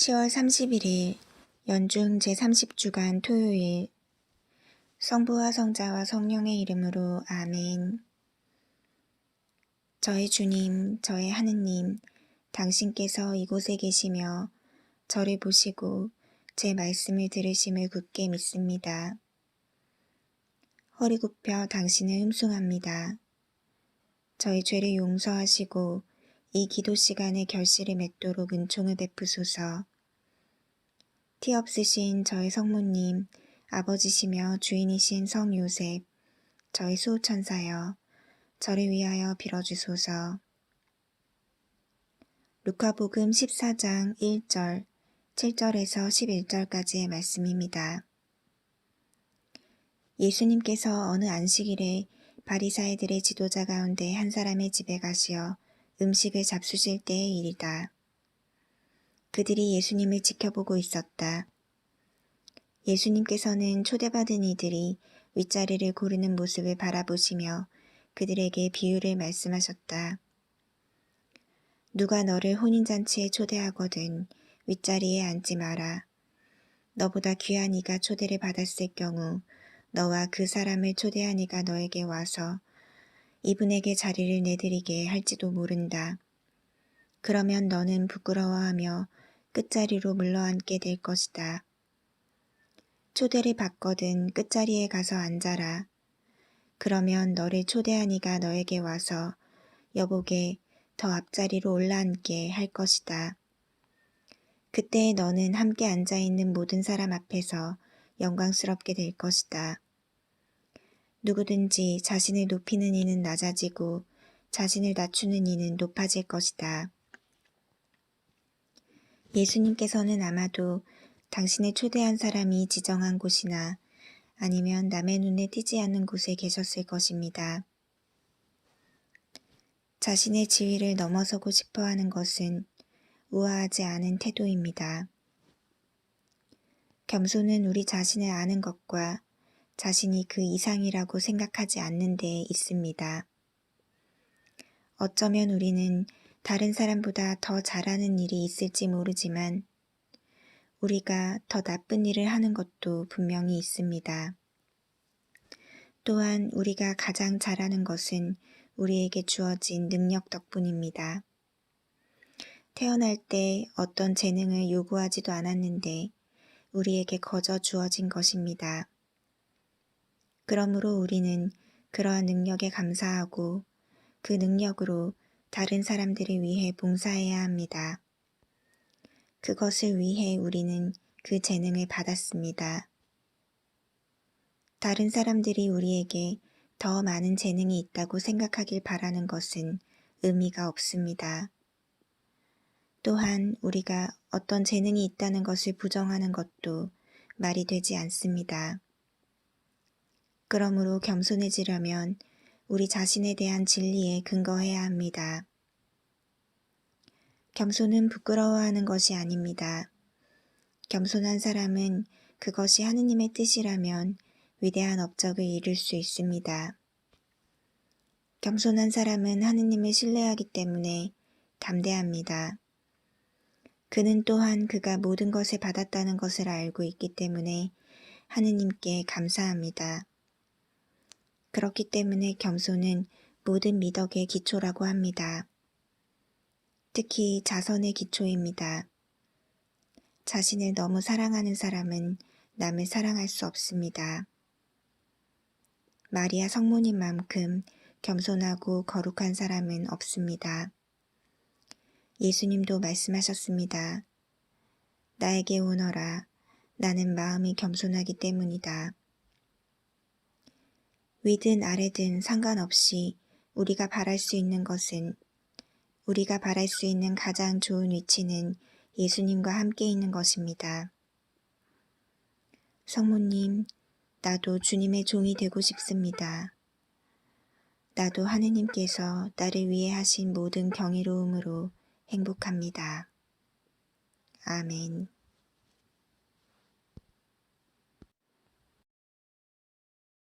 10월 31일 연중 제30주간 토요일 성부와 성자와 성령의 이름으로 아멘 저의 주님, 저의 하느님, 당신께서 이곳에 계시며 저를 보시고 제 말씀을 들으심을 굳게 믿습니다. 허리 굽혀 당신을 흠숭합니다. 저희 죄를 용서하시고 이 기도 시간에 결실을 맺도록 은총을 베푸소서. 티 없으신 저의 성모님, 아버지시며 주인이신 성 요셉, 저의 수호천사여, 저를 위하여 빌어주소서. 루카복음 14장 1절, 7절에서 11절까지의 말씀입니다. 예수님께서 어느 안식일에 바리사이들의 지도자 가운데 한 사람의 집에 가시어 음식을 잡수실 때의 일이다. 그들이 예수님을 지켜보고 있었다. 예수님께서는 초대받은 이들이 윗자리를 고르는 모습을 바라보시며 그들에게 비유를 말씀하셨다. 누가 너를 혼인잔치에 초대하거든 윗자리에 앉지 마라. 너보다 귀한 이가 초대를 받았을 경우 너와 그 사람을 초대한 이가 너에게 와서 이분에게 자리를 내드리게 할지도 모른다. 그러면 너는 부끄러워하며 끝자리로 물러앉게 될 것이다. 초대를 받거든 끝자리에 가서 앉아라. 그러면 너를 초대한 이가 너에게 와서 여보게 더 앞자리로 올라앉게 할 것이다. 그때 너는 함께 앉아 있는 모든 사람 앞에서 영광스럽게 될 것이다. 누구든지 자신을 높이는 이는 낮아지고 자신을 낮추는 이는 높아질 것이다. 예수님께서는 아마도 당신의 초대한 사람이 지정한 곳이나 아니면 남의 눈에 띄지 않는 곳에 계셨을 것입니다. 자신의 지위를 넘어서고 싶어 하는 것은 우아하지 않은 태도입니다. 겸손은 우리 자신을 아는 것과 자신이 그 이상이라고 생각하지 않는 데에 있습니다. 어쩌면 우리는 다른 사람보다 더 잘하는 일이 있을지 모르지만 우리가 더 나쁜 일을 하는 것도 분명히 있습니다. 또한 우리가 가장 잘하는 것은 우리에게 주어진 능력 덕분입니다. 태어날 때 어떤 재능을 요구하지도 않았는데 우리에게 거저 주어진 것입니다. 그러므로 우리는 그러한 능력에 감사하고 그 능력으로 다른 사람들을 위해 봉사해야 합니다. 그것을 위해 우리는 그 재능을 받았습니다. 다른 사람들이 우리에게 더 많은 재능이 있다고 생각하길 바라는 것은 의미가 없습니다. 또한 우리가 어떤 재능이 있다는 것을 부정하는 것도 말이 되지 않습니다. 그러므로 겸손해지려면 우리 자신에 대한 진리에 근거해야 합니다. 겸손은 부끄러워하는 것이 아닙니다. 겸손한 사람은 그것이 하느님의 뜻이라면 위대한 업적을 이룰 수 있습니다. 겸손한 사람은 하느님을 신뢰하기 때문에 담대합니다. 그는 또한 그가 모든 것을 받았다는 것을 알고 있기 때문에 하느님께 감사합니다. 그렇기 때문에 겸손은 모든 미덕의 기초라고 합니다. 특히 자선의 기초입니다. 자신을 너무 사랑하는 사람은 남을 사랑할 수 없습니다. 마리아 성모님만큼 겸손하고 거룩한 사람은 없습니다. 예수님도 말씀하셨습니다. 나에게 오너라. 나는 마음이 겸손하기 때문이다. 위든 아래든 상관없이 우리가 바랄 수 있는 것은 우리가 바랄 수 있는 가장 좋은 위치는 예수님과 함께 있는 것입니다. 성모님, 나도 주님의 종이 되고 싶습니다. 나도 하느님께서 나를 위해 하신 모든 경이로움으로 행복합니다. 아멘.